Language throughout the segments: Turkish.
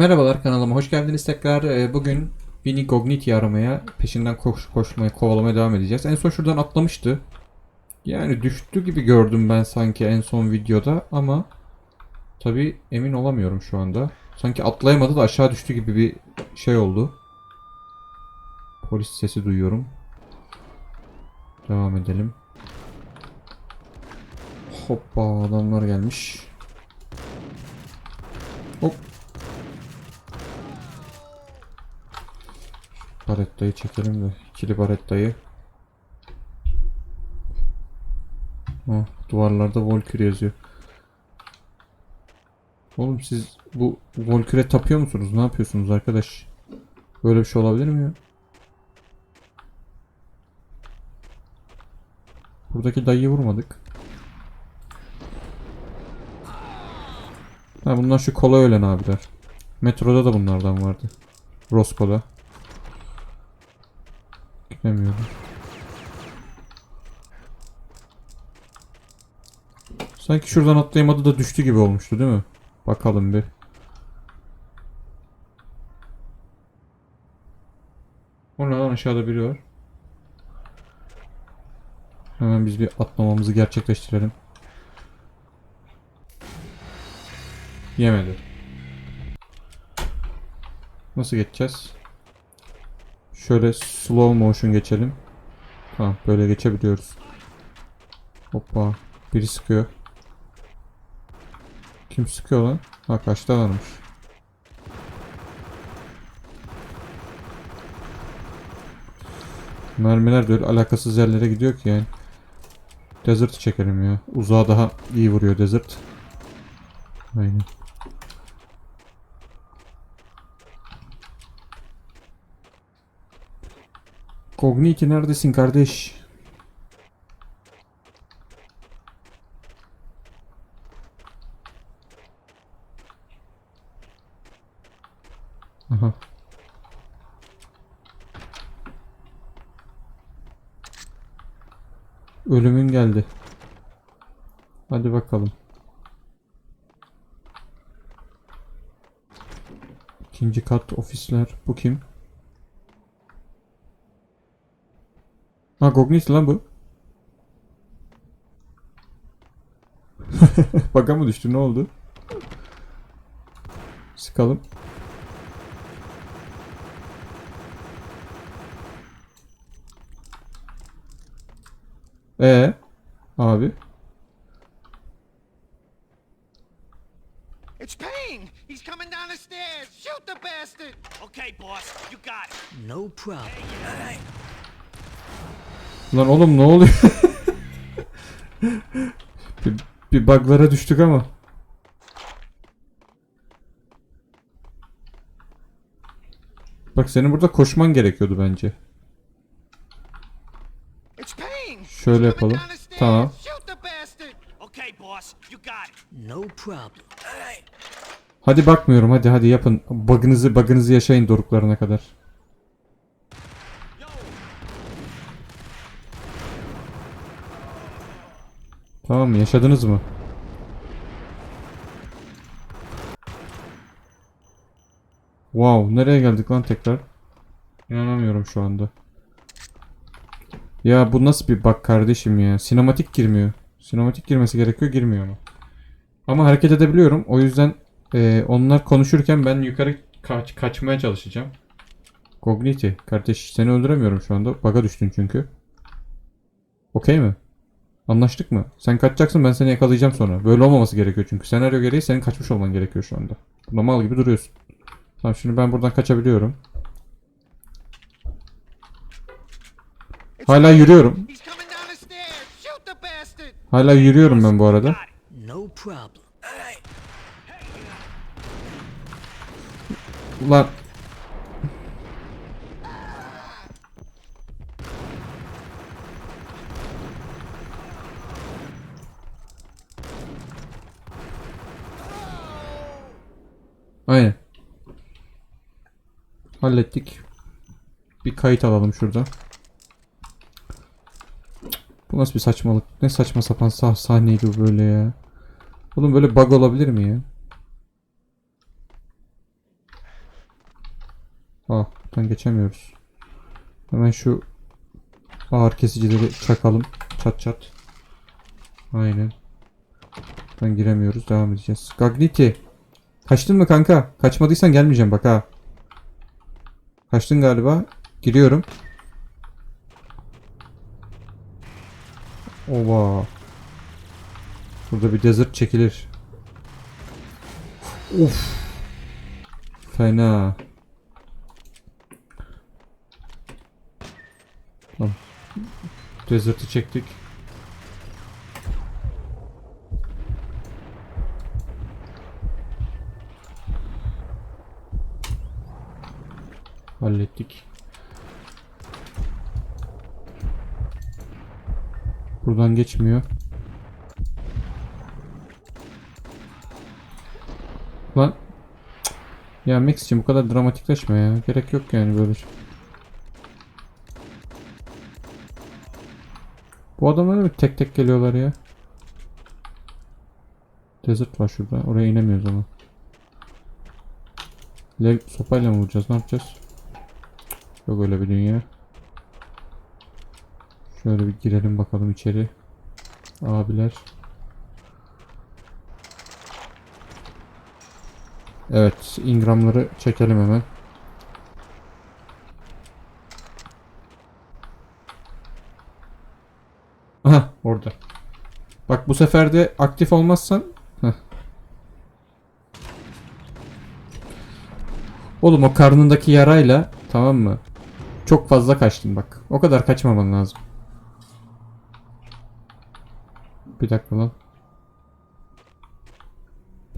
Merhabalar kanalıma hoş geldiniz tekrar. Ee, Bugün Vini Gogniti aramaya, peşinden koş, koşmaya, kovalamaya devam edeceğiz. En son şuradan atlamıştı. Yani düştü gibi gördüm ben sanki en son videoda ama tabi emin olamıyorum şu anda. Sanki atlayamadı da aşağı düştü gibi bir şey oldu. Polis sesi duyuyorum. Devam edelim. Hoppa adamlar gelmiş. Hop. Barettayı çekelim de. ikili barettayı. Ha, duvarlarda Volkür yazıyor. Oğlum siz bu Volkür'e tapıyor musunuz? Ne yapıyorsunuz arkadaş? Böyle bir şey olabilir mi ya? Buradaki dayıyı vurmadık. Ha bunlar şu kolay ölen abiler. Metroda da bunlardan vardı. Roscoe'da. Gidemiyorum. Sanki şuradan atlayamadı da düştü gibi olmuştu değil mi? Bakalım bir. O ne aşağıda biri var. Hemen biz bir atlamamızı gerçekleştirelim. Yemedi. Nasıl geçeceğiz? Şöyle slow motion geçelim. Tamam böyle geçebiliyoruz. Hoppa. Biri sıkıyor. Kim sıkıyor lan? Ha kaçta varmış. Mermiler de öyle alakasız yerlere gidiyor ki yani. Desert çekelim ya. Uzağa daha iyi vuruyor Desert. Aynen. Cogniti neredesin kardeş? Aha. Ölümün geldi. Hadi bakalım. İkinci kat ofisler. Bu kim? Ha Gognit lan bu. Baka mı düştü ne oldu? Sıkalım. Ee, abi. It's Payne! He's coming down the stairs! Shoot the bastard! Okay, boss, you got it. No problem. Lan oğlum ne oluyor? bir, bir bug'lara düştük ama. Bak senin burada koşman gerekiyordu bence. Şöyle yapalım. Tamam. Shoot the bastard! Okay, boss, you got it. No problem. Hadi bakmıyorum hadi hadi yapın. Bug'ınızı bug'ınızı yaşayın doruklarına kadar. Tamam mı? Yaşadınız mı? Wow, nereye geldik lan tekrar? İnanamıyorum şu anda. Ya bu nasıl bir bug kardeşim ya? Sinematik girmiyor. Sinematik girmesi gerekiyor, girmiyor ama. Ama hareket edebiliyorum. O yüzden e, onlar konuşurken ben yukarı kaç, kaçmaya çalışacağım. Cogniti. Kardeş seni öldüremiyorum şu anda. Bug'a düştün çünkü. Okey mi? Anlaştık mı? Sen kaçacaksın ben seni yakalayacağım sonra. Böyle olmaması gerekiyor çünkü. Senaryo gereği senin kaçmış olman gerekiyor şu anda. Burada mal gibi duruyorsun. Tamam şimdi ben buradan kaçabiliyorum. Hala yürüyorum. Hala yürüyorum ben bu arada. Ulan. Aynen. Hallettik. Bir kayıt alalım şurada. Bu nasıl bir saçmalık? Ne saçma sapan sah sahneydi bu böyle ya. Oğlum böyle bug olabilir mi ya? Ah buradan geçemiyoruz. Hemen şu ağır kesicileri çakalım. Çat çat. Aynen. Buradan giremiyoruz. Devam edeceğiz. Gagniti. Kaçtın mı kanka? Kaçmadıysan gelmeyeceğim bak ha. Kaçtın galiba. Giriyorum. Ova. Burada bir desert çekilir. Uf. Fena. Tamam. Desert'ı çektik. Hallettik. Buradan geçmiyor. Lan. Ya Max için bu kadar dramatikleşme ya. Gerek yok yani böyle şey. Bu adamlar mı tek tek geliyorlar ya? Desert var şurada. Oraya inemiyoruz ama. Lev sopayla mı vuracağız? Ne yapacağız? Yok öyle bir dünya. Şöyle bir girelim bakalım içeri. Abiler. Evet, ingramları çekelim hemen. Aha, orada. Bak bu sefer de aktif olmazsan Heh. Oğlum o karnındaki yarayla tamam mı? Çok fazla kaçtın bak. O kadar kaçmaman lazım. Bir dakika lan.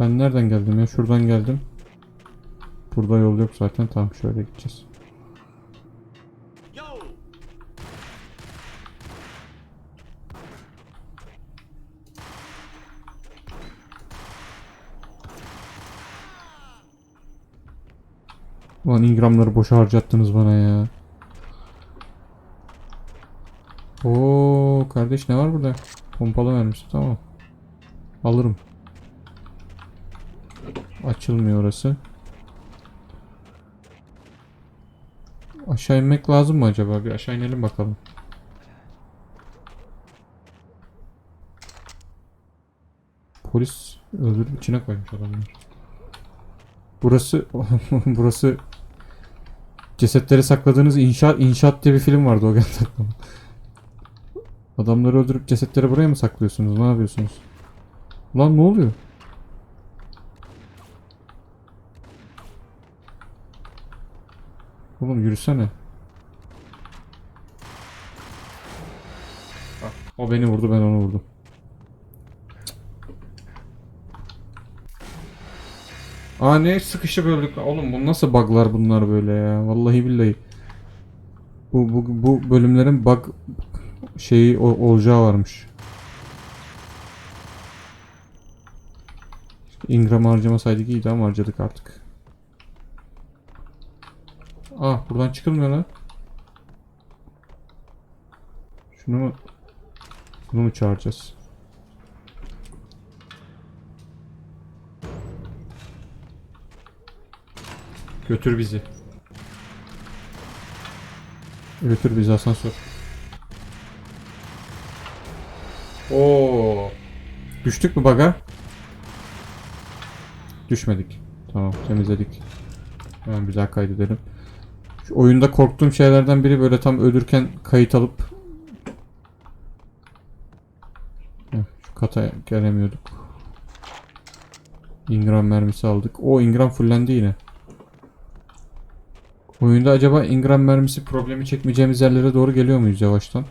Ben nereden geldim ya? Şuradan geldim. Burada yol yok zaten. Tamam şöyle gideceğiz. Yo! Ulan ingramları boşa harcattınız bana ya. Oo kardeş ne var burada? Pompalı vermiş tamam. Alırım. Açılmıyor orası. Aşağı inmek lazım mı acaba? Bir aşağı inelim bakalım. Polis öldürüp içine koymuş adamlar. Burası burası cesetleri sakladığınız inşaat inşaat diye bir film vardı o geldi aklıma. Adamları öldürüp cesetleri buraya mı saklıyorsunuz? Ne yapıyorsunuz? Lan ne oluyor? Oğlum yürüsene. Bak, o beni vurdu ben onu vurdum. Aa ne sıkışıp öldük. Oğlum bu nasıl bug'lar bunlar böyle ya. Vallahi billahi. Bu, bu, bu bölümlerin bug şeyi o- olacağı varmış. Ingram harcamasaydık iyiydi ama harcadık artık. Ah buradan çıkılmıyor lan. Şunu mu? Bunu mu çağıracağız? Götür bizi. Götür bizi asansör. Oo. Düştük mü baga? Düşmedik. Tamam temizledik. Hemen daha kaydedelim. Şu oyunda korktuğum şeylerden biri böyle tam ölürken kayıt alıp şu kata gelemiyorduk. Ingram mermisi aldık. O Ingram fullendi yine. Oyunda acaba Ingram mermisi problemi çekmeyeceğimiz yerlere doğru geliyor muyuz yavaştan?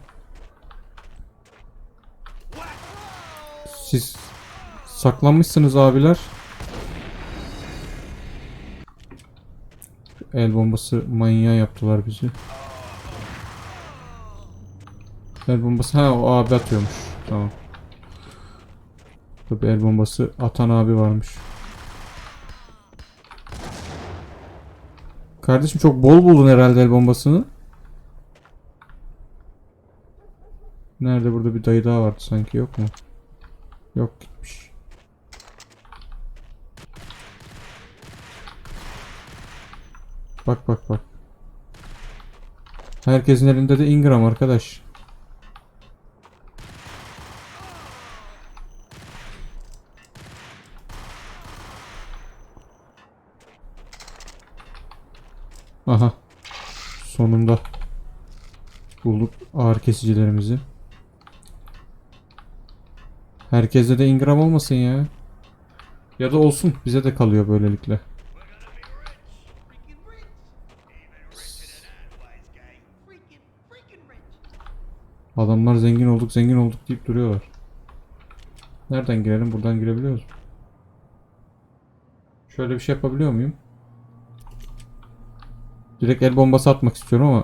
Siz saklanmışsınız abiler. El bombası manyağı yaptılar bizi. El bombası ha o abi atıyormuş. Tamam. Tabii el bombası atan abi varmış. Kardeşim çok bol buldun herhalde el bombasını. Nerede burada bir dayı daha vardı sanki yok mu? Yok gitmiş. Bak bak bak. Herkesin elinde de Ingram arkadaş. Aha. Sonunda bulduk ağır kesicilerimizi. Herkeste de Ingram olmasın ya. Ya da olsun. Bize de kalıyor böylelikle. Adamlar zengin olduk zengin olduk deyip duruyorlar. Nereden girelim? Buradan girebiliyoruz. Şöyle bir şey yapabiliyor muyum? Direkt el bombası atmak istiyorum ama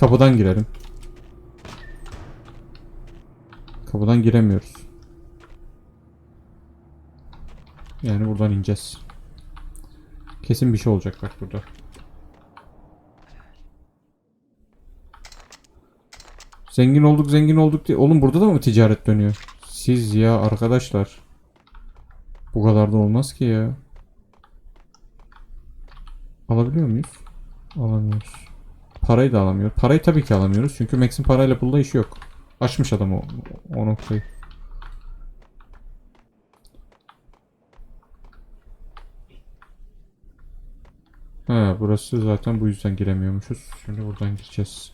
kapıdan girelim. Kapıdan giremiyoruz. Yani buradan ineceğiz. Kesin bir şey olacak bak burada. Zengin olduk zengin olduk diye. Oğlum burada da mı ticaret dönüyor? Siz ya arkadaşlar. Bu kadar da olmaz ki ya. Alabiliyor muyuz? Alamıyoruz. Parayı da alamıyor. Parayı tabii ki alamıyoruz. Çünkü Max'in parayla pulda işi yok. Açmış adam o, o noktayı. Ha burası zaten bu yüzden giremiyormuşuz. Şimdi buradan gireceğiz.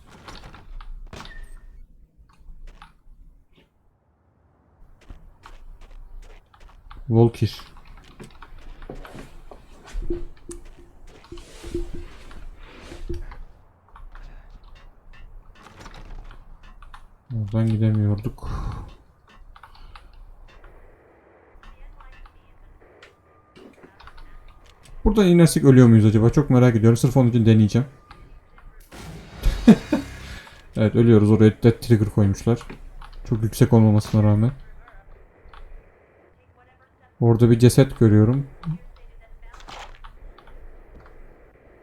Volkir. Oradan gidemiyorduk. Buradan inersek ölüyor muyuz acaba? Çok merak ediyorum. Sırf onun için deneyeceğim. evet ölüyoruz. Oraya dead trigger koymuşlar. Çok yüksek olmamasına rağmen. Orada bir ceset görüyorum.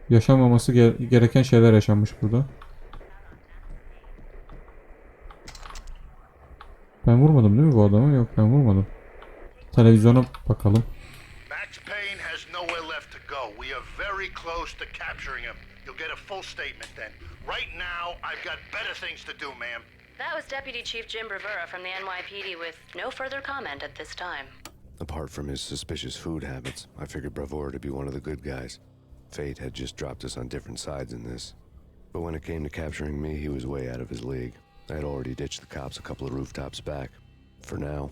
Yaşanmaması ge- gereken şeyler yaşanmış burada. Ben vurmadım değil mi bu adamı? Yok ben vurmadım. Televizyona bakalım. Max Payne has nowhere left to go. We are very close to capturing him. You'll get a full statement then. Right now, I've got better things to do, ma'am. That was Deputy Chief Jim Bravura from the NYPD with no further comment at this time. Apart from his suspicious food habits, I figured Bravura to be one of the good guys. Fate had just dropped us on different sides in this. But when it came to capturing me, he was way out of his league. I had already ditched the cops a couple of rooftops back. For now,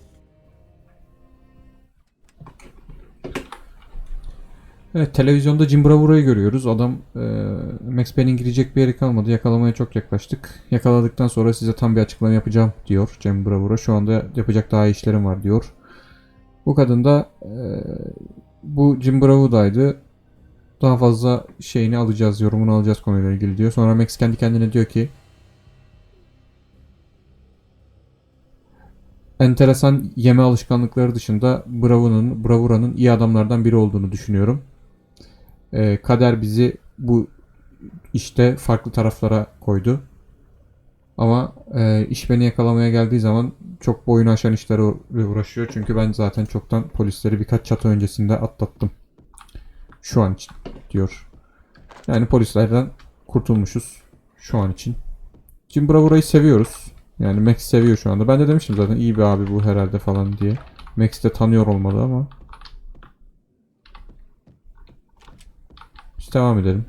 Evet televizyonda Jim Bravura'yı görüyoruz. Adam e, Max Payne'in girecek bir yeri kalmadı. Yakalamaya çok yaklaştık. Yakaladıktan sonra size tam bir açıklama yapacağım diyor Jim Bravura. Şu anda yapacak daha iyi işlerim var diyor. Bu kadın da e, bu Jim Bravura'ydı. Daha fazla şeyini alacağız, yorumunu alacağız konuyla ilgili diyor. Sonra Max kendi kendine diyor ki enteresan yeme alışkanlıkları dışında Bravo'nun, Bravura'nın iyi adamlardan biri olduğunu düşünüyorum. Ee, kader bizi bu işte farklı taraflara koydu. Ama e, iş beni yakalamaya geldiği zaman çok boyunu aşan işlere uğra- uğraşıyor. Çünkü ben zaten çoktan polisleri birkaç çatı öncesinde atlattım. Şu an için diyor. Yani polislerden kurtulmuşuz şu an için. Jim Bravura'yı seviyoruz. Yani Max seviyor şu anda. Ben de demiştim zaten iyi bir abi bu herhalde falan diye. Max de tanıyor olmalı ama. Biz devam edelim.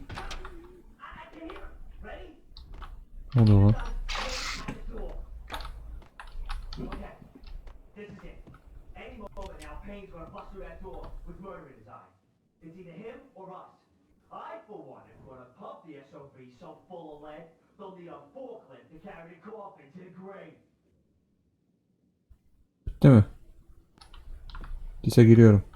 The SOB so full of lead, they'll need a forklift to carry coffin to the grave. Bitti mi? Lise giriyorum.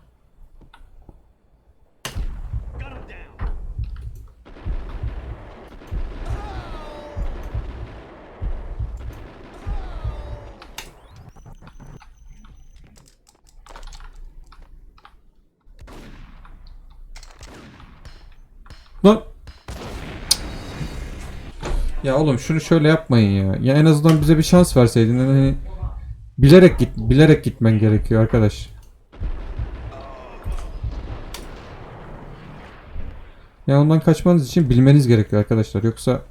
Ya oğlum şunu şöyle yapmayın ya. Ya en azından bize bir şans verseydin. Hani bilerek git, bilerek gitmen gerekiyor arkadaş. Yani ondan kaçmanız için bilmeniz gerekiyor arkadaşlar. Yoksa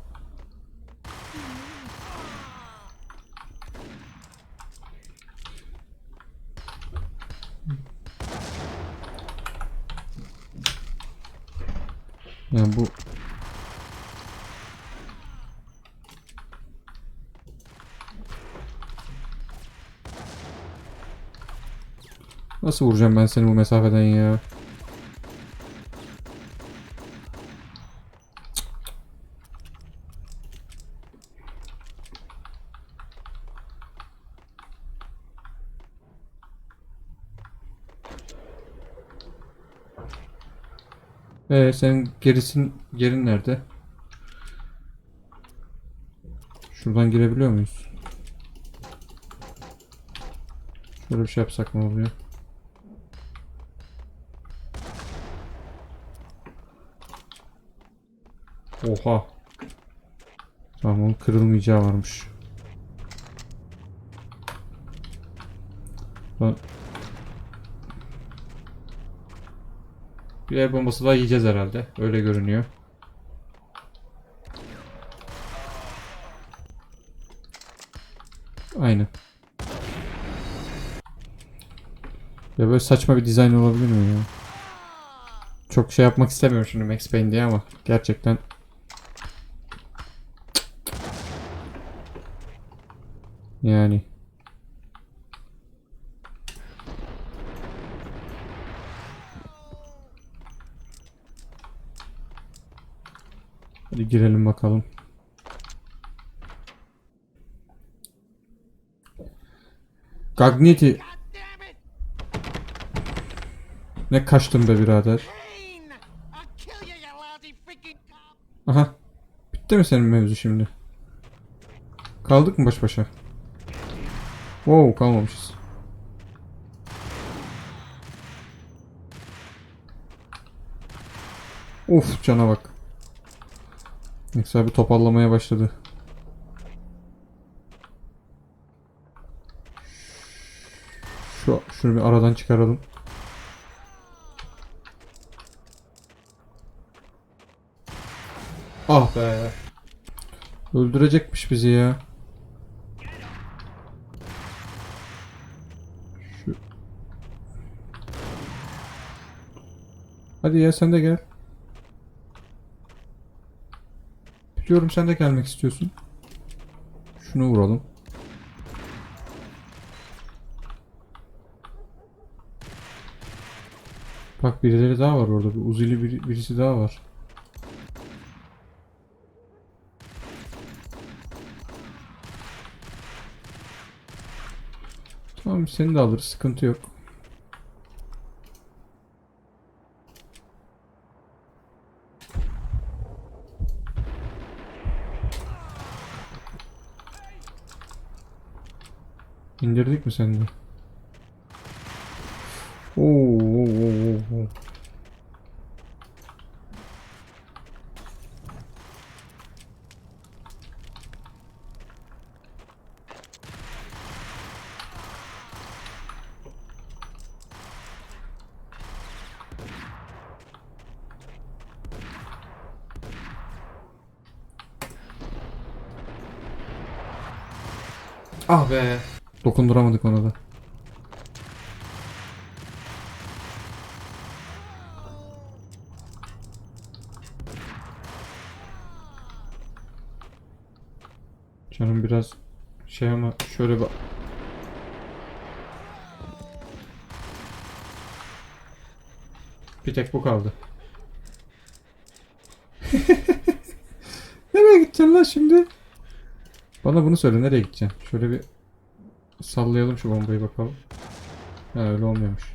Yani bu Nasıl vuracağım ben seni bu mesafeden ya? Ee, senin gerisin yerin nerede? Şuradan girebiliyor muyuz? Şöyle bir şey yapsak ne oluyor? Oha. Tamam onun kırılmayacağı varmış. Bir el bombası daha yiyeceğiz herhalde. Öyle görünüyor. Aynen. Ya böyle saçma bir dizayn olabilir mi ya? Çok şey yapmak istemiyorum şimdi Max Payne diye ama gerçekten yani Hadi girelim bakalım. Gagniti ne kaçtın be birader. Aha. Bitti mi senin mevzu şimdi? Kaldık mı baş başa? Wow kalmamışız. Of cana bak. Neyse abi topallamaya başladı. Şu, şunu bir aradan çıkaralım. Ah be. Öldürecekmiş bizi ya. Hadi ya sen de gel. Biliyorum sen de gelmek istiyorsun. Şunu vuralım. Bak birileri daha var orada. Bir uzili biri- birisi daha var. Tamam seni de alırız. Sıkıntı yok. İndirdik mi seni oo, oo, oo, oo. Ah be. Dokunduramadık ona da. Canım biraz şey ama şöyle bak. Bir tek bu kaldı. Nereye gideceksin lan şimdi? Bana bunu söyle nereye gideceksin? Şöyle bir sallayalım şu bombayı bakalım. Ha öyle olmuyormuş.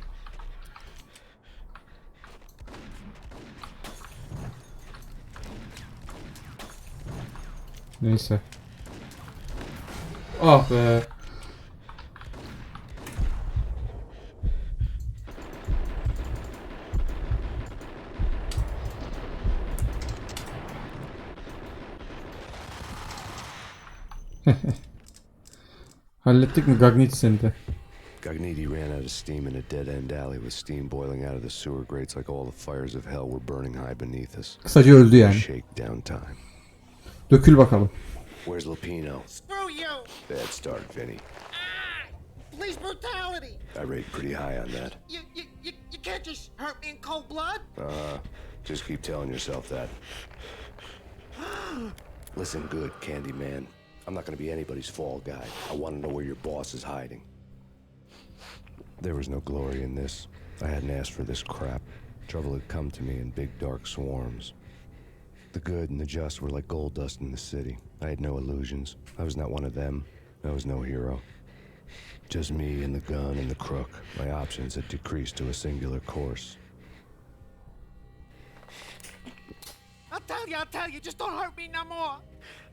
Neyse. Ah be. Hallettik mi Gagniti seni de? Gotta Cogniti ran out of steam in a dead-end alley with steam boiling out of the sewer grates like all the fires of hell were burning high beneath us. Kısaca öldü yani. Shakedown time. Dökül bakalım. Where's Lupino? Screw you! Bad start, Vinny. Police brutality! I rate pretty high on that. You, you, you, you can't just hurt me in cold blood? Uh, just keep telling yourself that. Listen good, Candyman. I'm not gonna be anybody's fall guy. I want to know where your boss is hiding. There was no glory in this. I hadn't asked for this crap. Trouble had come to me in big dark swarms. The good and the just were like gold dust in the city. I had no illusions. I was not one of them. I was no hero. Just me and the gun and the crook. My options had decreased to a singular course. I'll tell you, I'll tell you, just don't hurt me no more.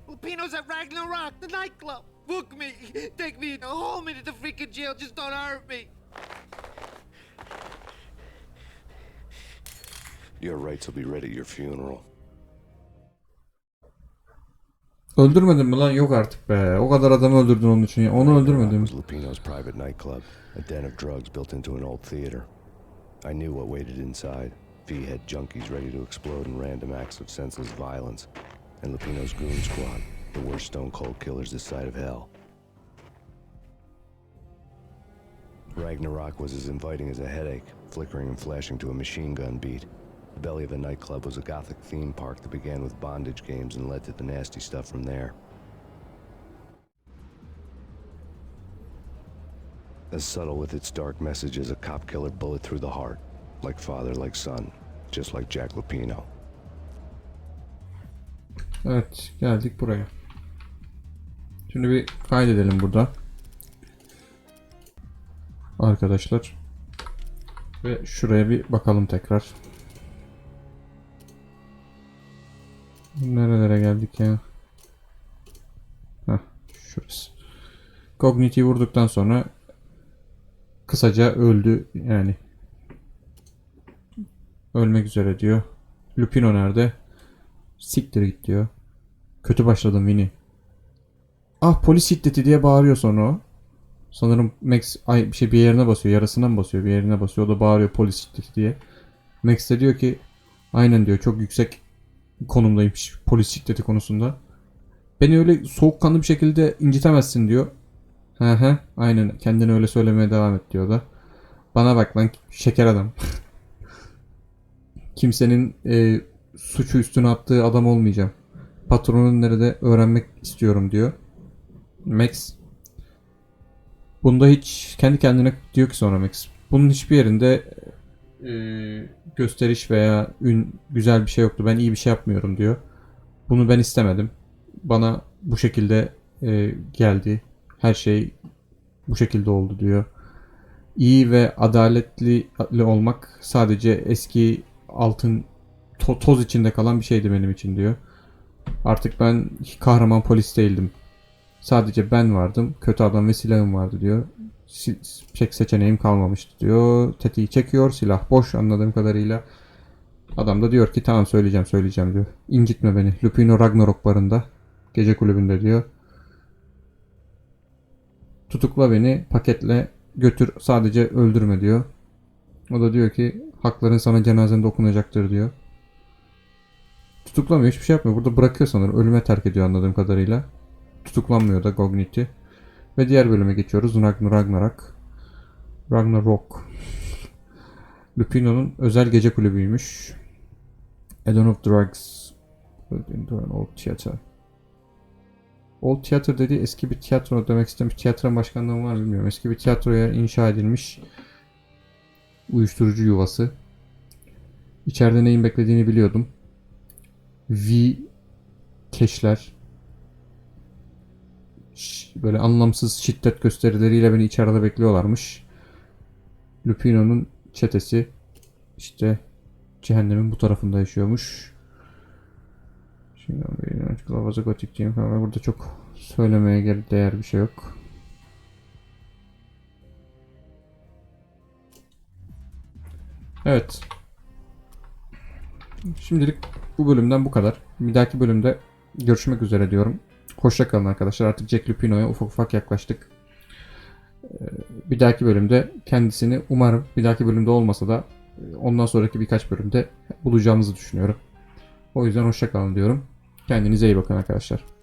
Lupino's at Ragnarok, the nightclub. Book me, take me, hold me to the freaking jail, just don't hurt me. Your rights will be ready at your funeral. Öldürmedin mi lan? Yok artık be. O kadar adamı öldürdün onun için. ya. Onu öldürmedim. Lupino's private nightclub, a den of drugs built into an old theater. I knew what waited inside. V had junkies ready to explode in random acts of senseless violence, and Lupino's goon squad, the worst stone cold killers this side of hell. Ragnarok was as inviting as a headache, flickering and flashing to a machine gun beat. The belly of the nightclub was a gothic theme park that began with bondage games and led to the nasty stuff from there. As subtle with its dark message as a cop killer bullet through the heart. Like father, like son. Just like Jack Lupino. Evet geldik buraya. Şimdi bir kaydedelim burada. Arkadaşlar. Ve şuraya bir bakalım tekrar. Nerelere geldik ya? Heh, şurası. Cogniti'yi vurduktan sonra kısaca öldü yani. Ölmek üzere diyor. Lupino nerede? Siktir git diyor. Kötü başladım Winnie. Ah polis şiddeti diye bağırıyor sonra o. Sanırım Max ay bir şey bir yerine basıyor. Yarasına mı basıyor? Bir yerine basıyor. O da bağırıyor polis şiddeti diye. Max de diyor ki aynen diyor çok yüksek konumdaymış polis şiddeti konusunda. Beni öyle soğukkanlı bir şekilde incitemezsin diyor. Hı hı aynen kendini öyle söylemeye devam et diyor da. Bana bak lan şeker adam. Kimsenin e, suçu üstüne attığı adam olmayacağım. Patronun nerede öğrenmek istiyorum diyor. Max. Bunda hiç kendi kendine diyor ki sonra Max. Bunun hiçbir yerinde e, gösteriş veya ün güzel bir şey yoktu. Ben iyi bir şey yapmıyorum diyor. Bunu ben istemedim. Bana bu şekilde e, geldi. Her şey bu şekilde oldu diyor. İyi ve adaletli olmak sadece eski altın to- toz içinde kalan bir şeydi benim için diyor. Artık ben kahraman polis değildim. Sadece ben vardım. Kötü adam ve silahım vardı diyor. Çek seçeneğim kalmamıştı diyor. Tetiği çekiyor. Silah boş anladığım kadarıyla. Adam da diyor ki tamam söyleyeceğim söyleyeceğim diyor. İncitme beni. Lupino Ragnarok barında. Gece kulübünde diyor. Tutukla beni paketle götür sadece öldürme diyor. O da diyor ki hakların sana cenazende okunacaktır diyor. Tutuklamıyor hiçbir şey yapmıyor. Burada bırakıyor sanırım. Ölüme terk ediyor anladığım kadarıyla. Tutuklanmıyor da Cogniti. Ve diğer bölüme geçiyoruz. Ragnar Ragnarok. Ragnarok. Lupino'nun özel gece kulübüymüş. Add-on of Drugs. Into an old theater. Old Theater dediği eski bir tiyatro demek istemiş. Tiyatro başkanlığı var bilmiyorum. Eski bir tiyatroya inşa edilmiş uyuşturucu yuvası. İçeride neyin beklediğini biliyordum. V keşler. Böyle anlamsız şiddet gösterileriyle beni içeride bekliyorlarmış. Lupino'nun çetesi işte cehennemin bu tarafında yaşıyormuş. Şimdi Kılavuza gotik diyeyim falan. Burada çok söylemeye değer bir şey yok. Evet. Şimdilik bu bölümden bu kadar. Bir dahaki bölümde görüşmek üzere diyorum. Hoşça kalın arkadaşlar. Artık Jack Lupino'ya ufak ufak yaklaştık. Ee, bir dahaki bölümde kendisini umarım bir dahaki bölümde olmasa da e, ondan sonraki birkaç bölümde bulacağımızı düşünüyorum. O yüzden hoşça kalın diyorum. Kendinize iyi bakın arkadaşlar.